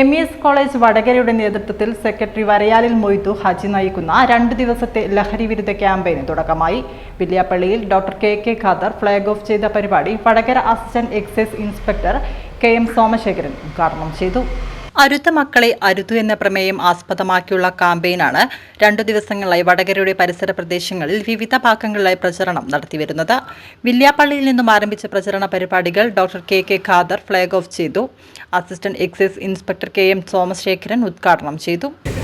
M E S college വടകരയുടെ നേതൃത്വത്തിൽ secretary വരയാലിൽ Moidu Haji നയിക്കുന്ന രണ്ട് ദിവസത്തെ ലഹരി വിരുദ്ധ ക്യാമ്പയിന് തുടക്കമായി. വില്യാപ്പള്ളിയിൽ doctor K K Khader flag off ചെയ്ത പരിപാടി Vadakara assistant excise inspector K M Somasekharan ഉദ്ഘാടനം ചെയ്തു. അരുത്ത മക്കളെ അരുതു എന്ന പ്രമേയം ആസ്പദമാക്കിയുള്ള കാമ്പയിനാണ് രണ്ടു ദിവസങ്ങളായി വടകരയുടെ പരിസര പ്രദേശങ്ങളിൽ വിവിധ ഭാഗങ്ങളിലായി പ്രചരണം നടത്തിവരുന്നത്. വില്യാപ്പള്ളിയിൽ നിന്നും ആരംഭിച്ച പ്രചരണ പരിപാടികൾ doctor K K Khader flag off ചെയ്തു. Assistant excise inspector K M Somasekharan ഉദ്ഘാടനം ചെയ്തു. ഒരു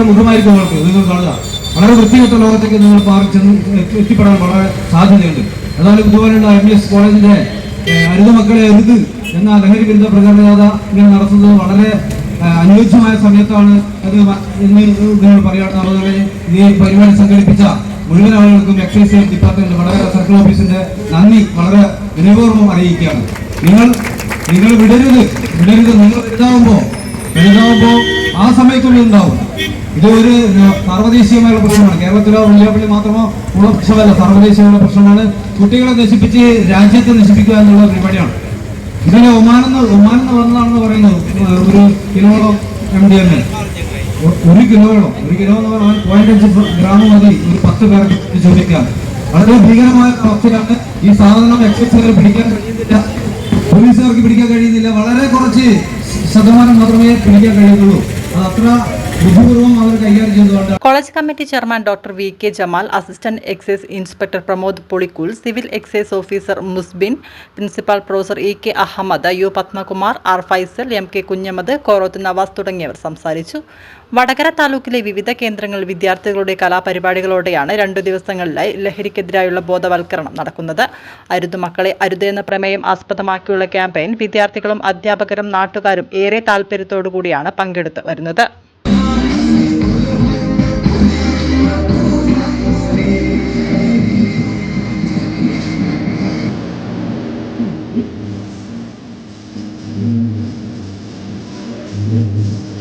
നിങ്ങൾ വളരെ വൃത്തികെട്ട ലോകത്തേക്ക് നിങ്ങൾ പാർക്ക് ചെന്ന് എത്തി- എത്തിപ്പെടാൻ വളരെ സാധ്യതയുണ്ട്. അതാണ് ഇതുപോലെയുള്ള എം എസ് കോളേജിന്റെ അരുത് മക്കളെ അരുത് എന്ന ലഹരി വിരുദ്ധ പ്രചരണജാഥ ഇങ്ങനെ നടത്തുന്നത് വളരെ അനുയോജ്യമായ സമയത്താണ്. അത് എന്ന് നിങ്ങൾ പറയുകയാണ് അതുപോലെ ഈ പരിപാടി സംഘടിപ്പിച്ച മുഴുവൻ ആളുകൾക്കും എക്സൈസ് ഡിപ്പാർട്ട്മെന്റ് വടകര സർക്കിൾ ഓഫീസിന്റെ നന്ദി വളരെ വിനയപൂർവം അറിയിക്കുകയാണ്. നിങ്ങൾ നിങ്ങൾ വിടരുത് വിടരുത്. നിങ്ങൾ വലുതാവുമ്പോ വലുതാവുമ്പോ ആ സമയത്തുള്ളിൽ ഉണ്ടാവും ഇത് ഒരു സർവദേശീയമായുള്ള പ്രശ്നമാണ്. കേരളത്തിലോ വെള്ളിയാപ്പള്ളി മാത്രമോ ഉള്ള പ്രശ്നമല്ല സർവദേശീയമായ പ്രശ്നമാണ്. കുട്ടികളെ നശിപ്പിച്ച് രാജ്യത്തെ നശിപ്പിക്കുക എന്നുള്ള പരിപാടിയാണ്. ഇതിന് ഒമാനെന്ന് ഒമാനെന്ന് വന്നതാണെന്ന് പറയുന്നത് ഒരു കിലോളം എം ഡി എം എ. ഒരു കിലോയോളം ഒരു കിലോ എന്ന് പറഞ്ഞാൽ പോയിന്റ് അഞ്ച് ഗ്രാം മതി. ഒരു പത്ത് പേർക്ക് ചോദിക്കാം. വളരെ ഭീകരമായ അവസ്ഥയിലാണ് ഈ സാധനം എക്സൈസുകാർ പിടിക്കാൻ കഴിയുന്നില്ല. പോലീസുകാർക്ക് പിടിക്കാൻ കഴിയുന്നില്ല. വളരെ കുറച്ച് ശതമാനം മാത്രമേ പിടിക്കാൻ കഴിയുന്നുള്ളൂ. അത് college committee chairman doctor V K Jamal assistant excise inspector Pramod Pulikkool civil excise officer Musbin principal professor E K Ahammed U Padmakumar R Faisal M K Kunhammed Koroth Navas തുടങ്ങിയവർ സംസാരിച്ചു. വടകര താലൂക്കിലെ വിവിധ കേന്ദ്രങ്ങളിൽ വിദ്യാർത്ഥികളുടെ കലാപരിപാടികളോടെയാണ് രണ്ടു ദിവസങ്ങളിലായി ലഹരിക്കെതിരായുള്ള ബോധവൽക്കരണം നടക്കുന്നത്. അരുതു മക്കളെ അരുത് എന്ന പ്രമേയം ആസ്പദമാക്കിയുള്ള ക്യാമ്പയിൻ വിദ്യാർത്ഥികളും അധ്യാപകരും നാട്ടുകാരും ഏറെ താൽപ്പര്യത്തോടു കൂടിയാണ് പങ്കെടുത്ത് വരുന്നത്. Mm-hmm.